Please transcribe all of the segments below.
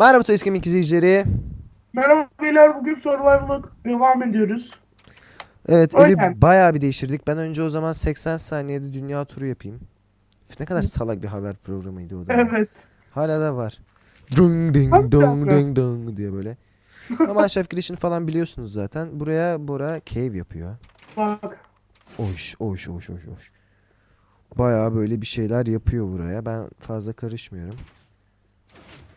Merhaba Toys Gaming izleyicileri. Merhaba beyler bugün Survival'a devam ediyoruz. Evet evi bayağı bir değiştirdik. Ben önce o zaman 80 saniyede dünya turu yapayım. Üf, ne kadar salak bir haber programıydı o da. Evet. Hala da var. Dung ding dong ding dong diye böyle. Ama Chef girişini falan biliyorsunuz zaten. Buraya Bora cave yapıyor. Bak. Oş oş oş oş oş. Bayağı böyle bir şeyler yapıyor buraya. Ben fazla karışmıyorum.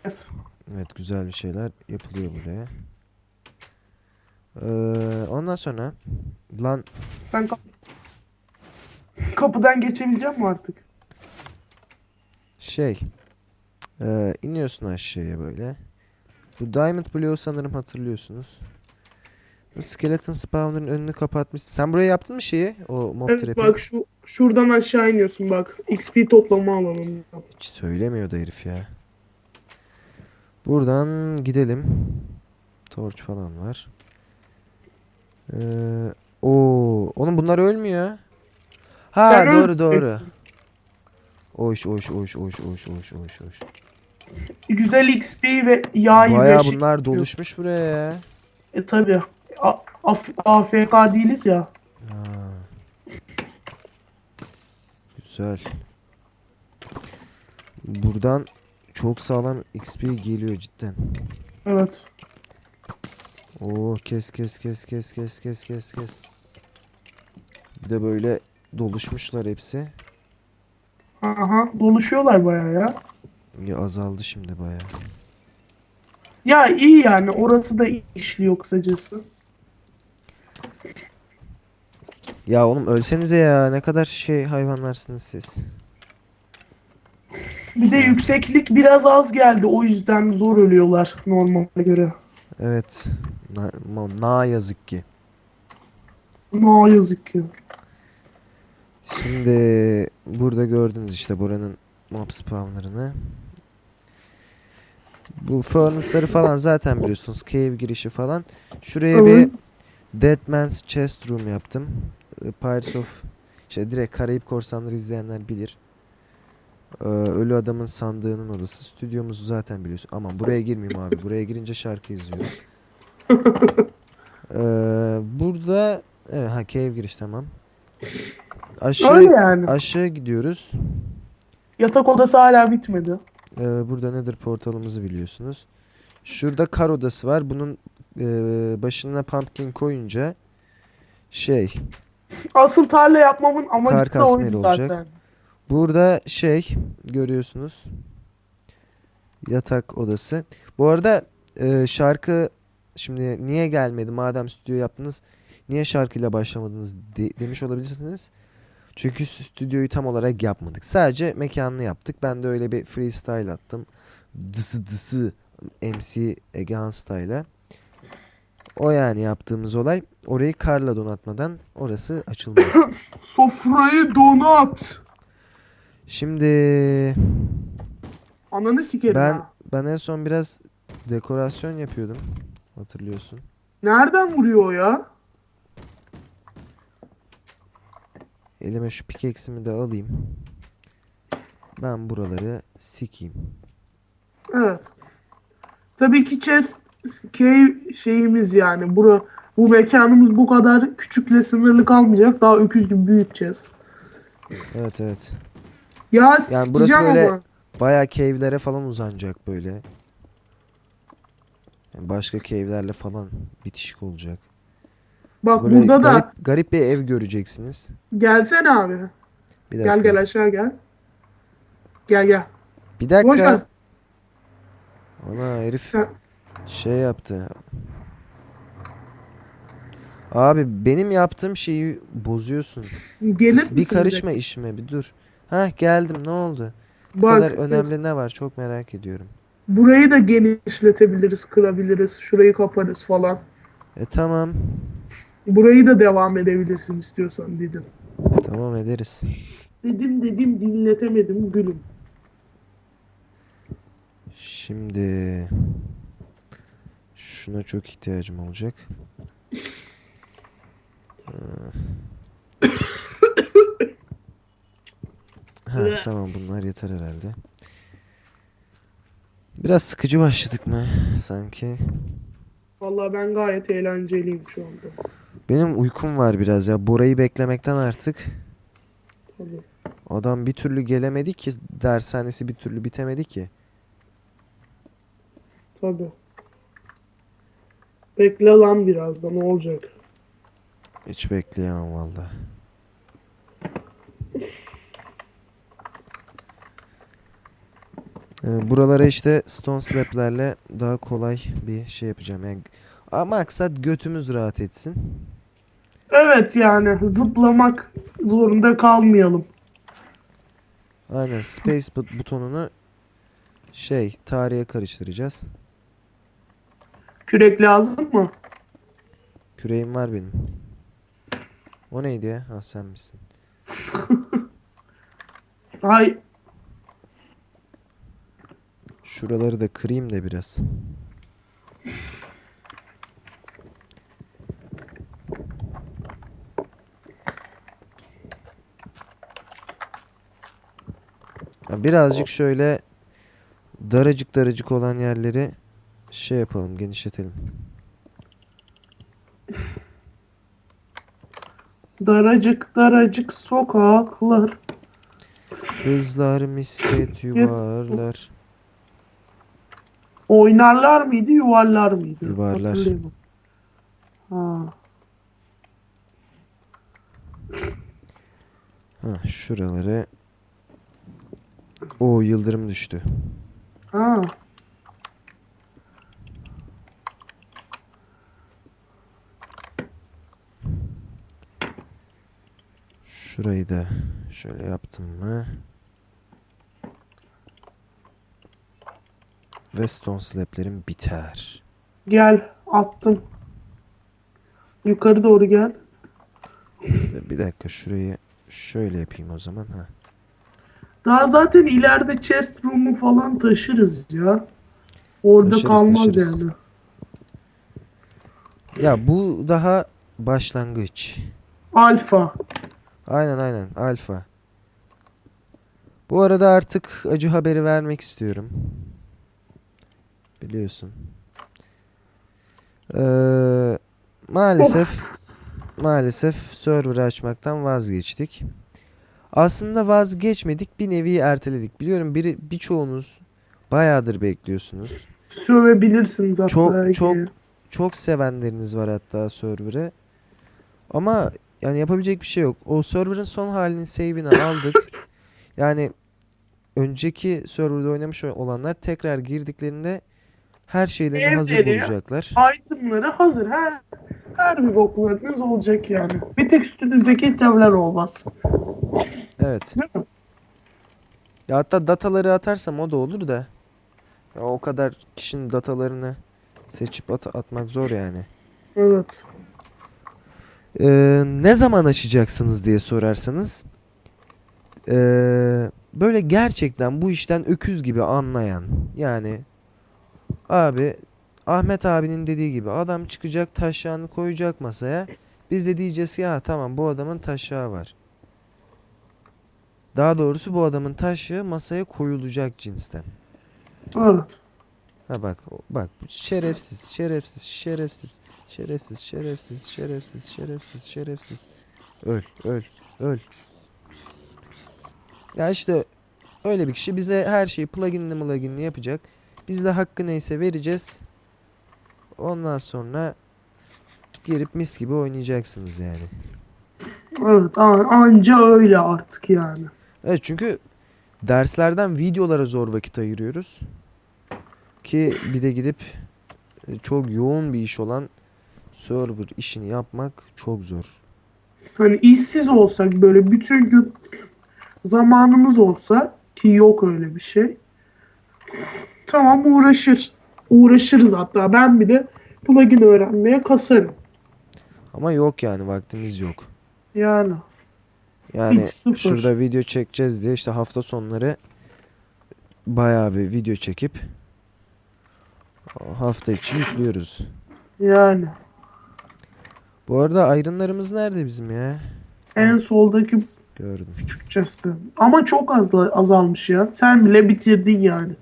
Evet. Evet güzel bir şeyler yapılıyor buraya. Ee, ondan sonra lan Sen kap- kapıdan geçebilecek mi artık? şey ee, iniyorsun aşağıya böyle. Bu Diamond Block'u sanırım hatırlıyorsunuz. Bu Skeleton Spawner'ın önünü kapatmış. Sen buraya yaptın mı şeyi? O mob Evet trap'i. bak şu şuradan aşağı iniyorsun bak. XP toplama alanı. Hiç söylemiyor da herif ya. Buradan gidelim. Torch falan var. Ee, o, oğlum bunlar ölmüyor. Ha Sen doğru doğru. Oş oş oş oş oş oş oş oş. Güzel XP ve yağ Baya bunlar çıkıyor. doluşmuş buraya ya. E tabi. AFK değiliz ya. Ha. Güzel. Buradan çok sağlam XP geliyor cidden. Evet. Oo kes kes kes kes kes kes kes kes. Bir de böyle doluşmuşlar hepsi. Aha doluşuyorlar baya ya. Ya azaldı şimdi baya. Ya iyi yani orası da işliyor kısacası. Ya oğlum ölsenize ya ne kadar şey hayvanlarsınız siz. Bir de yükseklik biraz az geldi o yüzden zor ölüyorlar normale göre. Evet. Na, na yazık ki. Ne yazık ki. Şimdi burada gördünüz işte buranın mob spawner'ını. Bu furnace'ları falan zaten biliyorsunuz. Cave girişi falan. Şuraya Evet. bir Dead Man's Chest Room yaptım. Pirates of işte direkt Karayip Korsanları izleyenler bilir. Ee, Ölü Adamın Sandığının odası. Stüdyomuzu zaten biliyorsun. Aman buraya girmeyeyim abi. Buraya girince şarkı izliyorum. Ee, burada evet, ha cave giriş tamam. Aşağı Öyle yani. aşağı gidiyoruz. Yatak odası hala bitmedi. Ee, burada nedir portalımızı biliyorsunuz. Şurada kar odası var. Bunun e, başına pumpkin koyunca şey Asıl tarla yapmamın amacı Kar da oydu olacak. zaten. Burada şey görüyorsunuz. Yatak odası. Bu arada e, şarkı şimdi niye gelmedi madem stüdyo yaptınız niye şarkıyla başlamadınız de- demiş olabilirsiniz. Çünkü stüdyoyu tam olarak yapmadık. Sadece mekanını yaptık. Ben de öyle bir freestyle attım. Dısı dısı MC Egehan style'a. O yani yaptığımız olay. Orayı karla donatmadan orası açılmaz. Sofrayı donat. Şimdi Ananı sikerim Ben ha. ben en son biraz dekorasyon yapıyordum. Hatırlıyorsun. Nereden vuruyor o ya? Elime şu pickaxe'imi de alayım. Ben buraları sikeyim. Evet. Tabii ki chest cave şeyimiz yani. Bura, bu mekanımız bu kadar küçükle sınırlı kalmayacak. Daha öküz gibi büyüteceğiz. Evet evet. Ya Yani burası sikeceğim böyle- ama. Bayağı cave'lere falan uzanacak böyle. Yani başka cave'lerle falan bitişik olacak. Bak Böyle burada garip, da garip bir ev göreceksiniz. gelsene abi. Bir dakika. Gel gel aşağı gel. Gel gel. Bir Boş ver. dakika. Ana herif Sen, şey yaptı. Abi benim yaptığım şeyi bozuyorsun. gelir Bir misin karışma işime bir dur. Hah geldim ne oldu? Bu Bak, kadar önemli ne var çok merak ediyorum. Burayı da genişletebiliriz, kırabiliriz. Şurayı kaparız falan. E tamam. Burayı da devam edebilirsin istiyorsan dedim. E, tamam ederiz. Dedim dedim dinletemedim gülüm. Şimdi şuna çok ihtiyacım olacak. Ha tamam bunlar yeter herhalde. Biraz sıkıcı başladık mı sanki? Vallahi ben gayet eğlenceliyim şu anda. Benim uykum var biraz ya. Bora'yı beklemekten artık. Tabii. Adam bir türlü gelemedi ki. Dershanesi bir türlü bitemedi ki. Tabii. Bekle lan biraz da ne olacak? Hiç bekleyemem valla. buralara işte stone slab'lerle daha kolay bir şey yapacağım. Yani maksat götümüz rahat etsin. Evet yani zıplamak zorunda kalmayalım. Aynen space but- butonunu şey tarihe karıştıracağız. Kürek lazım mı? Küreğim var benim. O neydi ya? Ha sen misin? Hay Şuraları da kırayım da biraz. Birazcık şöyle daracık daracık olan yerleri şey yapalım, genişletelim. daracık daracık sokaklar. Kızlar misket yuvarlar. Oynarlar mıydı, yuvarlar mıydı? Yuvarlar. Ha. Ha şuraları. O yıldırım düştü. Ha. Şurayı da şöyle yaptım mı? Ve stone slab'lerim biter. Gel attım. Yukarı doğru gel. Bir- dakika şurayı şöyle yapayım o zaman. Ha. Daha zaten ileride chest room'u falan taşırız ya. Orada Taşırız, kalmaz taşırız. yani. Ya bu daha başlangıç. Alfa. Aynen aynen alfa. Bu arada artık acı haberi vermek istiyorum. Biliyorsun. Ee, maalesef maalesef server açmaktan vazgeçtik. Aslında vazgeçmedik bir nevi erteledik. Biliyorum biri birçoğunuz bayağıdır bekliyorsunuz. Sövebilirsiniz hatta. Çok- belki. çok- Çok sevenleriniz var hatta server'ı. Ama yani yapabilecek bir şey yok. O server'ın son halinin save'ini aldık. Yani önceki server'da oynamış olanlar tekrar girdiklerinde her şeylerini hazır Evleri- bulacaklar. Itemları hazır. Her, her bir boklarınız olacak yani. Bir tek üstünüzdeki itemler olmaz. Evet. Ya hatta dataları atarsam o da olur da. Ya o kadar kişinin datalarını seçip at- atmak zor yani. Evet. Ee, ne zaman açacaksınız diye sorarsanız ee, böyle gerçekten bu işten öküz gibi anlayan yani abi Ahmet abinin dediği gibi adam çıkacak taşağını koyacak masaya biz de diyeceğiz ki ya tamam bu adamın taşağı var. Daha doğrusu bu adamın taşığı masaya koyulacak cinsten. Evet. Ha bak bak şerefsiz şerefsiz şerefsiz şerefsiz şerefsiz şerefsiz şerefsiz şerefsiz öl öl öl ya işte öyle bir kişi bize her şeyi pluginli pluginli yapacak biz de hakkı neyse vereceğiz ondan sonra girip mis gibi oynayacaksınız yani Evet. Anca öyle artık yani. evet çünkü derslerden videolara zor vakit ayırıyoruz ki bir de gidip e, çok yoğun bir iş olan server işini yapmak çok zor. Hani işsiz olsak böyle bütün gün zamanımız olsa ki yok öyle bir şey. Tamam uğraşır. Uğraşırız hatta. Ben bile plugin öğrenmeye kasarım. Ama yok yani vaktimiz yok. Yani. Yani Hiç sıfır. şurada video çekeceğiz diye işte hafta sonları bayağı bir video çekip hafta içi yüklüyoruz. Yani. Bu arada ayrınlarımız nerede bizim ya? En soldaki Gördüm. küçük chest'te. Ama çok az azalmış ya. Sen bile bitirdin yani.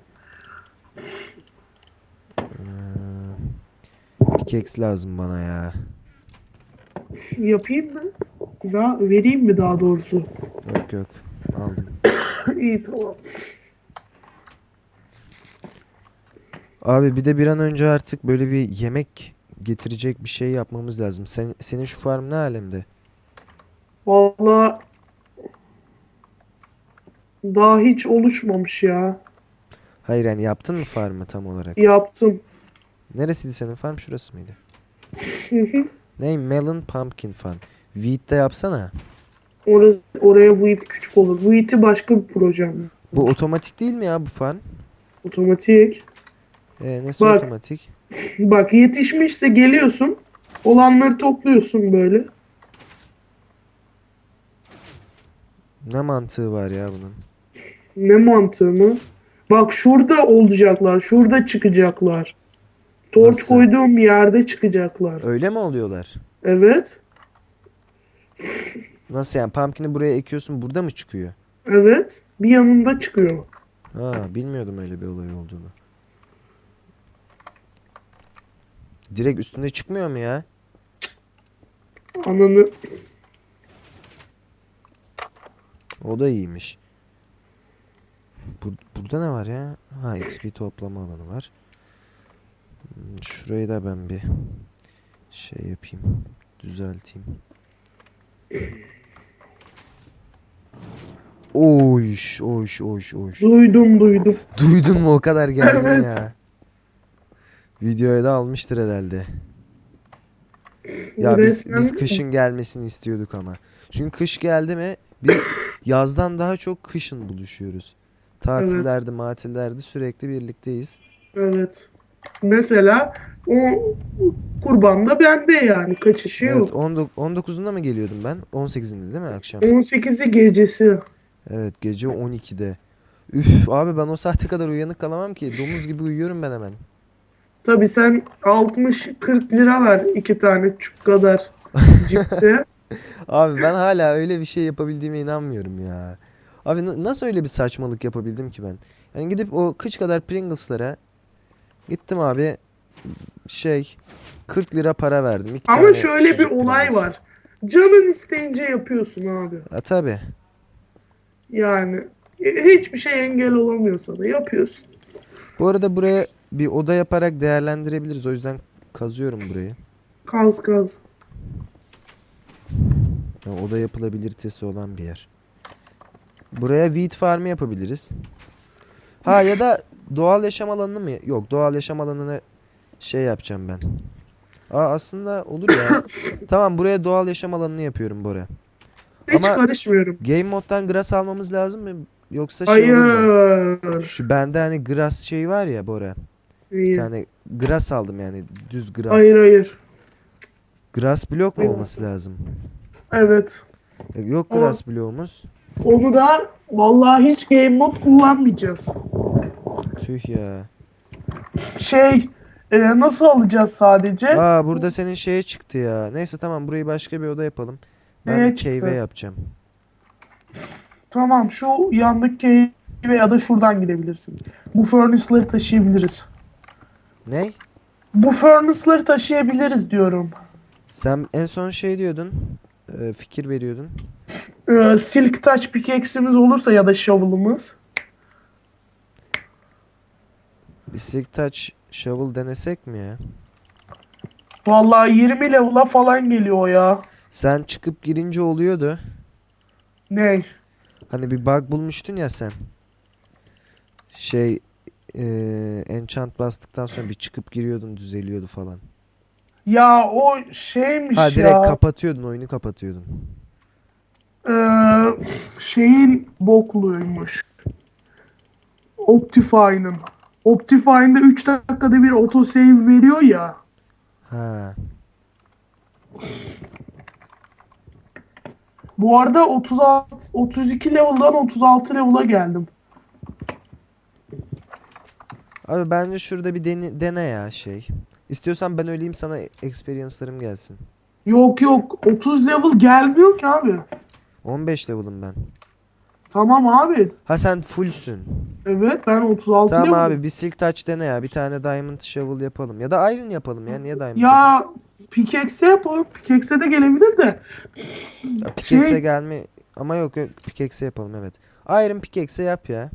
Ee, bir Pickaxe lazım bana ya. Yapayım mı? Ya vereyim mi daha doğrusu? Yok yok. Aldım. İyi tamam. Abi bir de bir an önce artık böyle bir yemek getirecek bir şey yapmamız lazım. Sen, senin şu farm ne alemde? Valla daha hiç oluşmamış ya. Hayır yani yaptın mı farmı tam olarak? Yaptım. Neresiydi senin farm? Şurası mıydı? Hı hı. Ne? Melon Pumpkin Farm. Wheat'te yapsana. Orası, oraya Wheat küçük olur. Wheat'i başka bir projem. Bu otomatik değil mi ya bu farm? Otomatik. Ee, nasıl Bak. otomatik? Bak yetişmişse geliyorsun. Olanları topluyorsun böyle. Ne mantığı var ya bunun? Ne mantığı mı? Bak şurada olacaklar. Şurada çıkacaklar. Torç Nasıl? koyduğum yerde çıkacaklar. Öyle mi oluyorlar? Evet. Nasıl yani? Pumpkin'i buraya ekiyorsun burada mı çıkıyor? Evet. Bir yanında çıkıyor. Ha, bilmiyordum öyle bir olay olduğunu. Direkt üstünde çıkmıyor mu ya? Ananı O da iyiymiş. Bur- burada ne var ya? Ha XP toplama alanı var. Hmm, Şurayı da ben bir şey yapayım. Düzelteyim. Oyş, oyş, oyş, oyş. duydum duydum. Duydun mu o kadar geldim Evet. ya. Videoya da almıştır herhalde. Ya biz biz kışın gelmesini istiyorduk ama. Çünkü kış geldi mi bir yazdan daha çok kışın buluşuyoruz. Tatillerde, matillerde sürekli birlikteyiz. Evet. Mesela o kurban da bende yani. Kaçışı Evet, yok. 19 19'unda mı geliyordum ben? 18'inde değil mi akşam? 18'i gecesi. Evet, gece 12'de. Üf abi ben o saate kadar uyanık kalamam ki. Domuz gibi uyuyorum ben hemen. Tabii sen 60-40 lira ver iki tane çük kadar cipse. Abi ben hala öyle bir şey yapabildiğime inanmıyorum ya. Abi na- nasıl öyle bir saçmalık yapabildim ki ben? Yani gidip o kıç kadar Pringles'lara gittim abi şey 40 lira para verdim. İki Ama şöyle bir olay Pringles. var. Canın isteyince yapıyorsun abi. Ha, tabii. Yani e, hiçbir şey engel olamıyor sana. Yapıyorsun. Bu arada buraya bir oda yaparak değerlendirebiliriz. O yüzden kazıyorum burayı. Kaz kaz. Yani oda yapılabilitesi olan bir yer. Buraya wheat farmı yapabiliriz. Ha ya da doğal yaşam alanını mı? Yok doğal yaşam alanını şey yapacağım ben. Aa aslında olur ya. tamam buraya doğal yaşam alanını yapıyorum Bora. Hiç Ama- karışmıyorum. Game moddan grass almamız lazım mı? Yoksa şey olur mu? Hayır. Şu bende hani grass şey var ya Bora. Bir Hayır. tane grass aldım yani düz grass. Hayır hayır. Grass blok mu Hayır. olması lazım? Evet. E, Yok grass bloğumuz. Onu da vallahi hiç game mod kullanmayacağız. Tüh ya. Şey e, nasıl alacağız sadece? Aa burada senin şeye çıktı ya. Neyse tamam burayı başka bir oda yapalım. Ben Neye bir çıktı? yapacağım. Tamam şu yandaki veya da şuradan gidebilirsin. Bu furnace'ları taşıyabiliriz. Ne? Bu furnace'ları taşıyabiliriz diyorum. Sen en son şey diyordun. E, fikir veriyordun. Ee, silk touch pickaxe'imiz olursa ya da shovel'ımız. Bir silk touch shovel denesek mi ya? Vallahi 20 level'a falan geliyor ya. Sen çıkıp girince oluyordu. Ne? Hani bir bug bulmuştun ya sen. Şey e, enchant bastıktan sonra bir çıkıp giriyordun düzeliyordu falan. Ya o şeymiş Ha direkt ya. kapatıyordun oyunu kapatıyordun. Ee, şeyin bokluymuş. Optifine'ın. Optifine'da 3 dakikada bir autosave veriyor ya. Ha. Bu arada 36 32 level'dan 36 level'a geldim. Abi bence şurada bir dene, dene ya şey. İstiyorsan ben öleyim sana experience'larım gelsin. Yok yok 30 level gelmiyor ki abi. 15 level'ım ben. Tamam abi. Ha sen fullsün. Evet ben 36 Tamam abi bir silk touch dene ya. Bir tane diamond shovel yapalım. Ya da iron yapalım ya. Niye diamond? Ya pickaxe yapalım. Pickaxe de gelebilir de. Ya pickaxe'e şey- gelme ama yok yok pickaxe yapalım evet. Iron pickaxe yap ya.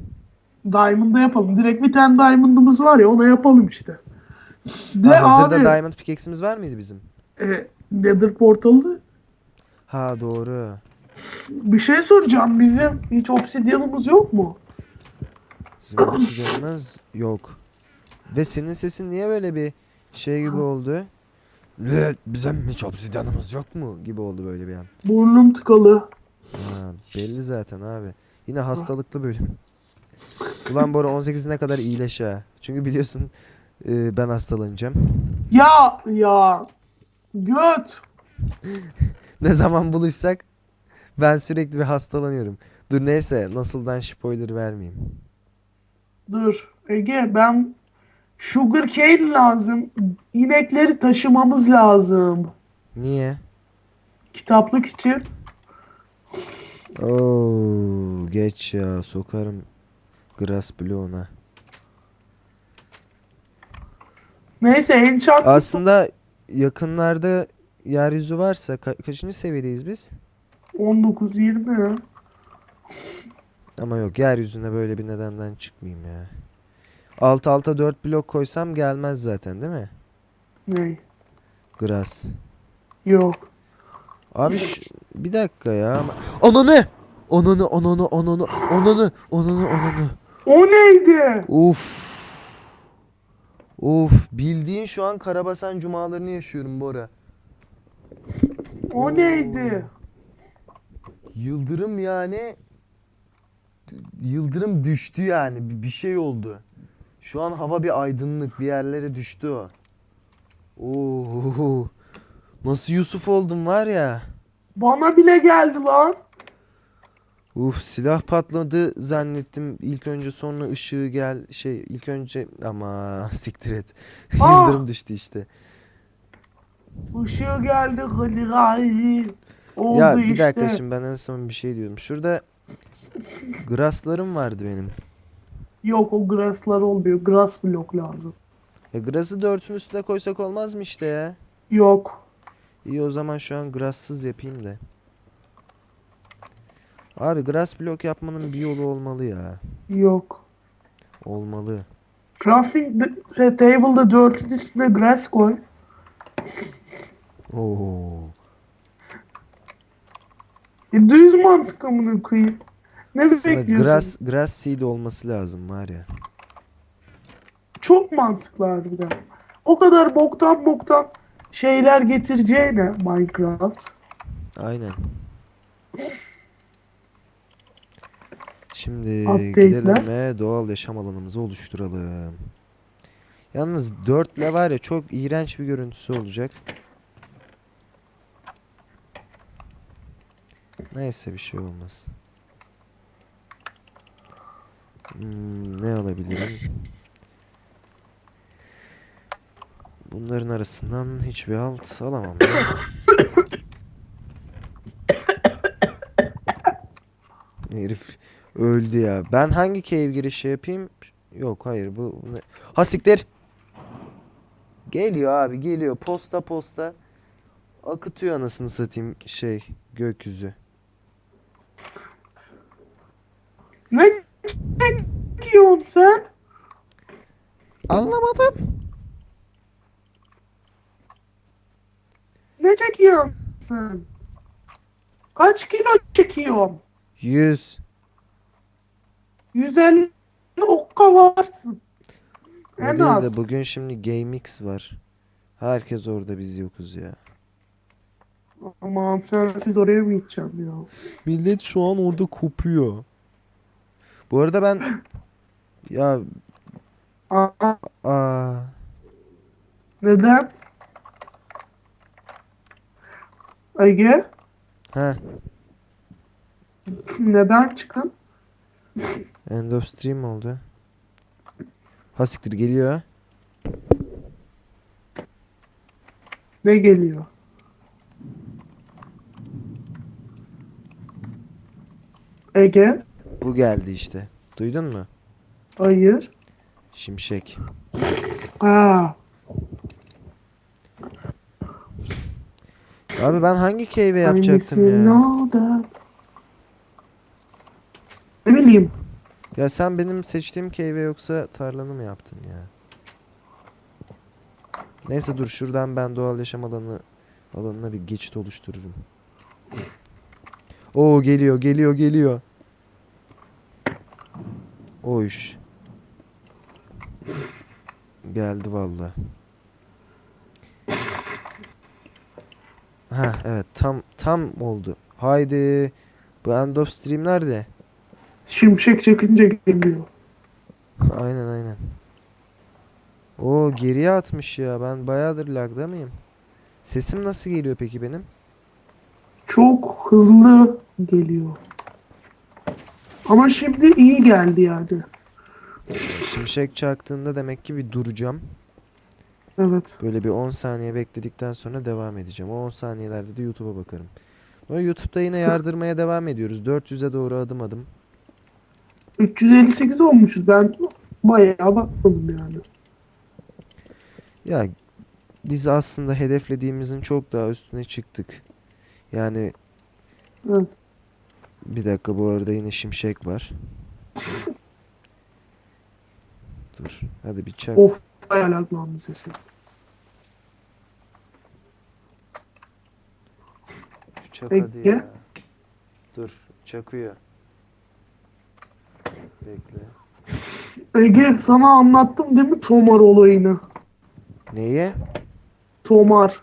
Diamond'da yapalım. Direkt bir tane diamond'ımız var ya ona yapalım işte. De Ha, hazırda abi. diamond pickaxe'imiz var mıydı bizim? e, Nether portalı. Ha doğru. Bir şey soracağım. Bizim hiç obsidyanımız yok mu? Bizim obsidyenimiz yok. Ve senin sesin niye böyle bir şey gibi oldu? Ne bizim hiç obsidyenimiz yok mu gibi oldu böyle bir an. Burnum tıkalı. Ha, belli zaten abi. Yine hastalıklı bölüm. Ulan Bora 18'ine kadar iyileş ha. Çünkü biliyorsun e, ben hastalanacağım. Ya ya. Göt. Ne zaman buluşsak ben sürekli bir hastalanıyorum. Dur neyse nasıldan spoiler vermeyeyim. Dur. Ege ben sugar cane lazım. İnekleri taşımamız lazım. Niye? Kitaplık için. Oo geç ya sokarım grass bloğuna. Neyse enchant Aslında yakınlarda yeryüzü varsa ka- kaçıncı seviyedeyiz biz? 19 20. Ama yok yeryüzüne böyle bir nedenden çıkmayayım ya. Alt alta 4 blok koysam gelmez zaten değil mi? Ne? Grass. Yok. Abi ş- bir dakika ya. ama- Ananı! Ananı ananı ananı ananı ananı ananı. O neydi? Uf. Uf bildiğin şu an Karabasan cumalarını yaşıyorum Bora. O neydi? Yıldırım yani yıldırım düştü yani bir, şey oldu. Şu an hava bir aydınlık bir yerlere düştü o. Oo. Nasıl Yusuf oldum var ya. Bana bile geldi lan. Uf silah patladı zannettim ilk önce sonra ışığı gel şey ilk önce ama siktir et. Aa! Yıldırım düştü işte. Işığı geldi. Oldu Ya bir işte. dakika şimdi ben en son bir şey diyordum. Şurada grasslarım vardı benim. Yok o grasslar olmuyor. Grass block lazım. Ya grass'ı dörtün üstüne koysak olmaz mı işte ya? Yok. İyi o zaman şu an grass'sız yapayım da. Abi grass block yapmanın bir yolu olmalı ya. Yok. Olmalı. Crafting de- şey, table'da dörtün üstüne grass koy. Oo. E, düz mantık amına koyayım. Ne Aslında bekliyorsun? grass, grass seed olması lazım var ya. Çok mantıklı harbiden. O kadar boktan boktan şeyler getireceğine Minecraft. Aynen. Şimdi Update'ler. gidelim ve doğal yaşam alanımızı oluşturalım. Yalnız 4 ile var ya çok iğrenç bir görüntüsü olacak. Neyse bir şey olmaz. Hmm, ne alabilirim? Bunların arasından hiçbir alt alamam. Herif öldü ya. Ben hangi cave girişi yapayım? Yok hayır bu bu ne? Ha siktir. Geliyor abi geliyor posta posta. Akıtıyor anasını satayım şey gökyüzü. Ne çekiyorsun sen? Anlamadım. Ne çekiyorsun? Kaç kilo çekiyorsun? 100. 150 okka varsın. O En değil az. de bugün şimdi GameX var. Herkes orada biz yokuz ya. Aman sen siz oraya mı gideceğim ya? Millet şu an orada kopuyor. Bu arada ben ya Aa, aa neden? Ege ha neden çıkın? End of stream oldu. Ha siktir geliyor. Ne geliyor? Ege Bu geldi işte. Duydun mu? Hayır. Şimşek. Aa. Abi ben hangi cave'e yapacaktım ya? Ya sen benim seçtiğim cave'e yoksa tarlanı mı yaptın ya? Neyse dur şuradan ben doğal yaşam alanı alanına bir geçit oluştururum. Oo geliyor geliyor geliyor. Oyş. Geldi valla. Ha evet tam tam oldu. Haydi. Bu end of stream nerede? Şimşek çekince geliyor. Aynen aynen. O geriye atmış ya. Ben bayağıdır lagda mıyım? Sesim nasıl geliyor peki benim? Çok hızlı geliyor. Ama şimdi iyi geldi yani. Şimşek çaktığında demek ki bir duracağım. Evet. Böyle bir 10 saniye bekledikten sonra devam edeceğim. O 10 saniyelerde de YouTube'a bakarım. Ama YouTube'da yine yardırmaya devam ediyoruz. 400'e doğru adım adım. 358 olmuşuz. Ben bayağı bakmadım yani. Ya biz aslında hedeflediğimizin çok daha üstüne çıktık. Yani Evet. bir dakika bu arada yine şimşek var. Dur. Hadi bir çak. Of bayağı laglandı sesi. Çak Peki. hadi ya. Dur. Çakıyor. Bekle. Ege sana anlattım değil mi Tomar olayını? Neye? Tomar.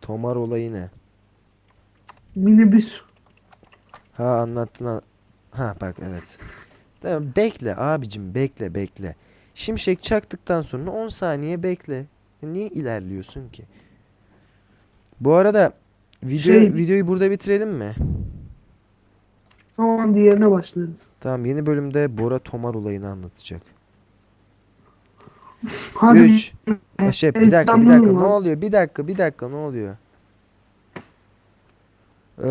Tomar olayı ne? Minibüs. Ha anlattın. an- Ha bak evet. Tamam bekle abicim bekle bekle. Şimşek çaktıktan sonra 10 saniye bekle. Niye ilerliyorsun ki? Bu arada video Şey- videoyu burada bitirelim mi? Tamam diğerine başlarız. Tamam yeni bölümde Bora Tomar olayını anlatacak. Hadi 3 Şey bir dakika bir dakika ne oluyor? Bir dakika bir dakika ne oluyor? Ee,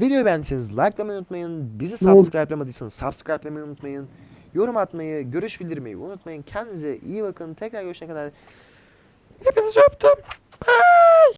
videoyu beğendiyseniz likelamayı unutmayın. Bizi subscribe'lamadıysanız subscribe'lamayı unutmayın. Yorum atmayı, görüş bildirmeyi unutmayın. Kendinize iyi bakın. Tekrar görüşene kadar hepinizi öptüm. Bye.